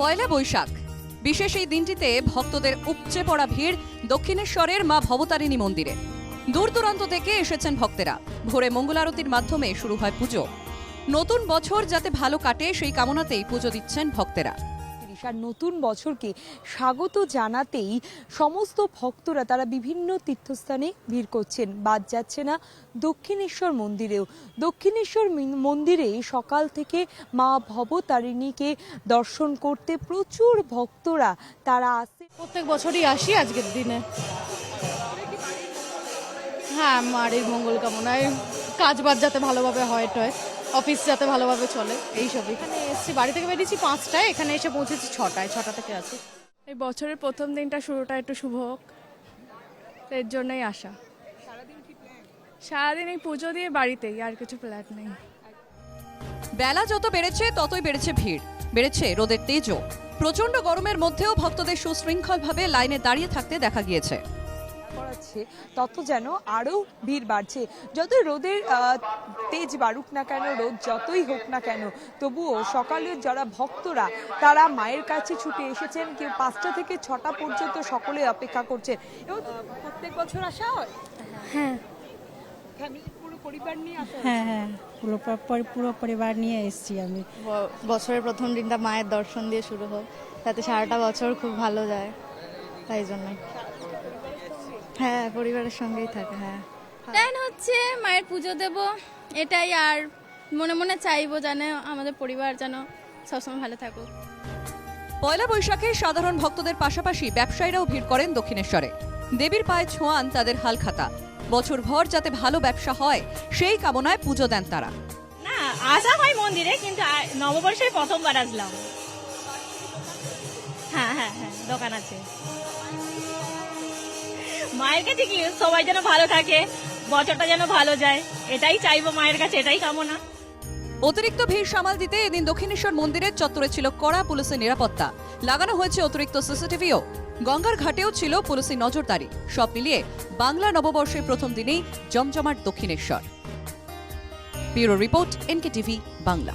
পয়লা বৈশাখ। বিশেষ এই দিনটিতে ভক্তদের উপচে পড়া ভিড় দক্ষিণেশ্বরের মা ভবতারিণী মন্দিরে। দূর দূরান্ত থেকে এসেছেন ভক্তেরা। ভোরে মঙ্গলারতির মাধ্যমে শুরু হয় পুজো। নতুন বছর যাতে ভালো কাটে সেই কামনাতেই পুজো দিচ্ছেন ভক্তেরা। আর নতুন বছরকে স্বাগত জানাতেই সমস্ত ভক্তরা তারা বিভিন্ন তীর্থস্থানে ভিড় করছেন। বাদ যাচ্ছে না দক্ষিণেশ্বর মন্দিরেও। দক্ষিণেশ্বর মন্দিরে সকাল থেকে মা ভবতারিণীকে দর্শন করতে প্রচুর ভক্তরা তারা আসে। প্রত্যেক বছরই আসি আজকের দিনে। হ্যাঁ মায়ের মঙ্গল কামনায় কাজ বাজ যাতে ভালোভাবে হয় টয়। অফিস যাতে ভালোভাবে চলে এইসবই এখানে এসেছি বাড়ি থেকে বেরিয়েছি পাঁচটায় এখানে এসে পৌঁছেছি ছটায় ছটা থেকে আছি। এই বছরের প্রথম দিনটা শুরুটা একটু শুভ হোক এর জন্যই আসা সারাদিন এই পুজো দিয়ে বাড়িতেই আর কিছু প্ল্যান নেই। বেলা যত বেড়েছে ততই বেড়েছে ভিড়। বেড়েছে রোদের তেজও। প্রচণ্ড গরমের মধ্যেও ভক্তদের সুশৃঙ্খলভাবে লাইনে দাঁড়িয়ে থাকতে দেখা গিয়েছে। করাচ্ছে তত যেন আরও ভিড় বাড়ছে। যত রোদের আহ, তেজ বাড়ুক না কেন রোদ যতই হোক না কেন তবুও সকালের যারা ভক্তরা তারা মায়ের কাছে ছুটে এসেছেন। কেউ পাঁচটা থেকে ছটা পর্যন্ত সকলে অপেক্ষা করছেন। এবং প্রত্যেক বছর আসা হয়? হ্যাঁ। পরিবার নিয়ে হ্যাঁ হ্যাঁ। পুরো পুরো পরিবার নিয়ে এসেছি আমি। বছরের প্রথম দিনটা মায়ের দর্শন দিয়ে শুরু হোক। যাতে সারাটা বছর খুব ভালো যায়। তাই জন্যই। হ্যাঁ পরিবারের সঙ্গেই থাকে হ্যাঁ। প্ল্যান হচ্ছে মায়ের পুজো দেব এটাই আর মনে মনে চাইব যেন আমাদের পরিবার যেন সবসময় ভালো থাকুক। পয়লা বৈশাখে সাধারণ ভক্তদের পাশাপাশি ব্যবসায়ীরাও ভিড় করেন দক্ষিণেশ্বরে। দেবীর পায়ে ছোঁয়ান তাদের হালখাতা। বছরভর যাতে ভালো ব্যবসা হয় সেই কামনায় পুজো দেন তারা। না আসা হয় মন্দিরে কিন্তু নববর্ষে প্রথমবার আসলাম। হ্যাঁ হ্যাঁ হ্যাঁ দোকান আছে। মায়ের কাছে কি সবাই যেন ভালো থাকে, বছরটা যেন ভালো যায়, এটাই চাইব মায়ের কাছে, এটাই কামনা। অতিরিক্ত ভিড় সামাল দিতে এদিন দক্ষিণেশ্বর মন্দিরের চত্বরে ছিল কড়া পুলিশের নিরাপত্তা। লাগানো হয়েছে অতিরিক্ত সিসিটিভিও। গঙ্গার ঘাটেও ছিল পুলিশের নজরদারি। সব মিলিয়ে বাংলা নববর্ষের প্রথম দিনেই জমজমাট Dakshineswar. Bureau report NK TV Bangla.